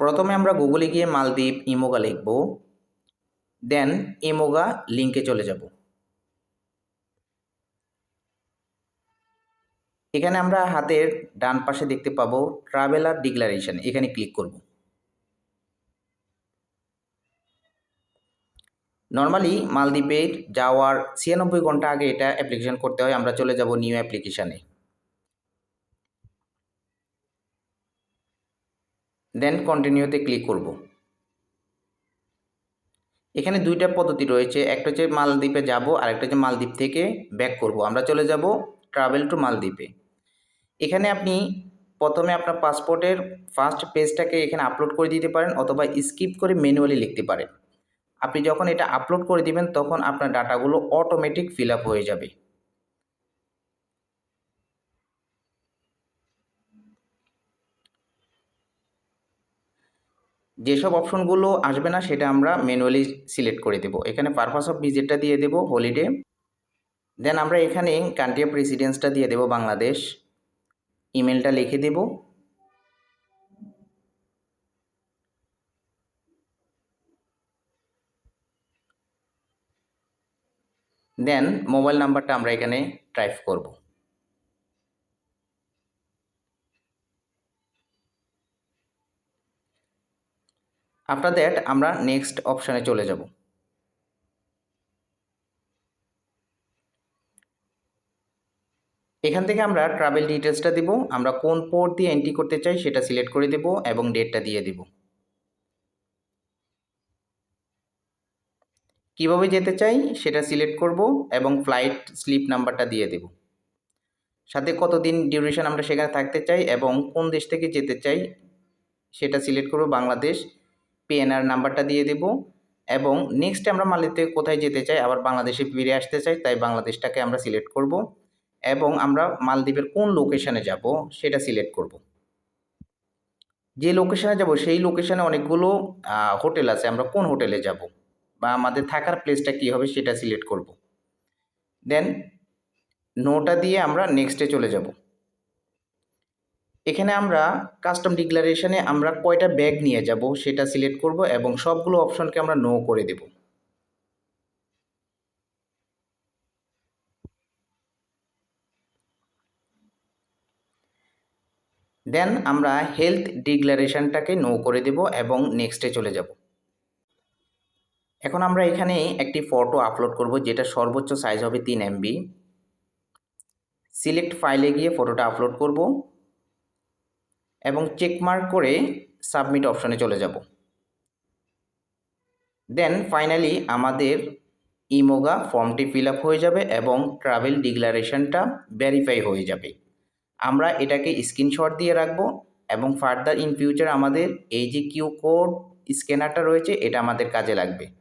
প্রথমে আমরা গুগলে গিয়ে মালদ্বীপ, ইমোগা লিখব। দেন ইমোগা লিঙ্কে চলে যাব। এখানে আমরা হাতের ডান পাশে দেখতে পাবো ট্রাভেলার ডিক্লারেশন এখানে ক্লিক করব। নর্মালি মালদ্বীপের যাওয়ার ছিয়ানব্বই ঘণ্টা আগে এটা অ্যাপ্লিকেশন করতে হয়, আমরা চলে যাব নিউ অ্যাপ্লিকেশানে দেন কন্টিনিউতে ক্লিক করব। এখানে দুইটা পদ্ধতি রয়েছে, একটা হচ্ছে মালদ্বীপে যাব আর একটা হচ্ছে মালদ্বীপ থেকে ব্যাক করব। আমরা চলে যাব ট্রাভেল টু মালদ্বীপে। এখানে আপনি প্রথমে আপনার পাসপোর্টের ফার্স্ট পেজটাকে এখানে আপলোড করে দিতে পারেন অথবা স্কিপ করে ম্যানুয়ালি লিখতে পারেন। আপনি যখন এটা আপলোড করে দিবেন, তখন আপনার ডাটাগুলো অটোমেটিক ফিল আপ হয়ে যাবে। যেসব অপশনগুলো আসবে না, সেটা আমরা ম্যানুয়ালি সিলেক্ট করে দেব। এখানে পারপাস অফ ভিজিটটা দিয়ে দেব হলিডে দেন আমরা এখানে কান্ট্রি অফ রেসিডেন্সটা দিয়ে দেব, বাংলাদেশ। ইমেলটা লিখে দেব। দেন মোবাইল নাম্বারটা আমরা এখানে টাইপ করব। আফটার দ্যাট আমরা নেক্সট অপশানে চলে যাব। এখান থেকে আমরা ট্রাভেল ডিটেলসটা দিব, আমরা কোন পোর্ট দিয়ে এন্ট্রি করতে চাই সেটা সিলেক্ট করে দেব এবং ডেটটা দিয়ে দেব। কীভাবে যেতে চাই সেটা সিলেক্ট করব এবং ফ্লাইট স্লিপ নাম্বারটা দিয়ে দেব। সাথে কতদিন ডিউরেশন আমরা সেখানে থাকতে চাই এবং কোন দেশ থেকে যেতে চাই সেটা সিলেক্ট করব বাংলাদেশ। পিএনআর নাম্বারটা দিয়ে দেব এবং নেক্সট আমরা মালিতে কোথায় যেতে চাই? আবার বাংলাদেশে ফিরে আসতে চাই, তাই বাংলাদেশটাকে আমরা সিলেক্ট করব এবং আমরা মালদ্বীপের কোন লোকেশানে যাব সেটা সিলেক্ট করব। যে লোকেশানে যাব, সেই লোকেশানে অনেকগুলো হোটেল আছে। আমরা কোন হোটেলে যাব বা আমাদের থাকার প্লেসটা কী হবে সেটা সিলেক্ট করব। দেন নোটা দিয়ে আমরা নেক্সটে চলে যাব। এখানে আমরা কাস্টম ডিক্লারেশনে আমরা কয়টা ব্যাগ নিয়ে যাব সেটা সিলেক্ট করব এবং সবগুলো অপশনকে আমরা নো করে দেব। দেন আমরা হেলথ ডিক্লারেশনটাকে নো করে দেব এবং নেক্সটে চলে যাব। এখন আমরা এখানে একটি ফটো আপলোড করব যেটা সর্বোচ্চ সাইজ হবে তিন এমবি সিলেক্ট ফাইলে গিয়ে ফটোটা আপলোড করব। এবং চেকমার্ক করে সাবমিট অপশনে চলে যাব। দেন ফাইনালি আমাদের ইমোগা ফর্মটি ফিল আপ হয়ে যাবে এবং ট্রাভেল ডিক্লারেশনটা ভেরিফাই হয়ে যাবে। আমরা এটাকে স্ক্রিনশট দিয়ে রাখব এবং ফার্দার ইন ফিউচার আমাদের এই যে কিউ কোড স্ক্যানারটা রয়েছে, এটা আমাদের কাজে লাগবে।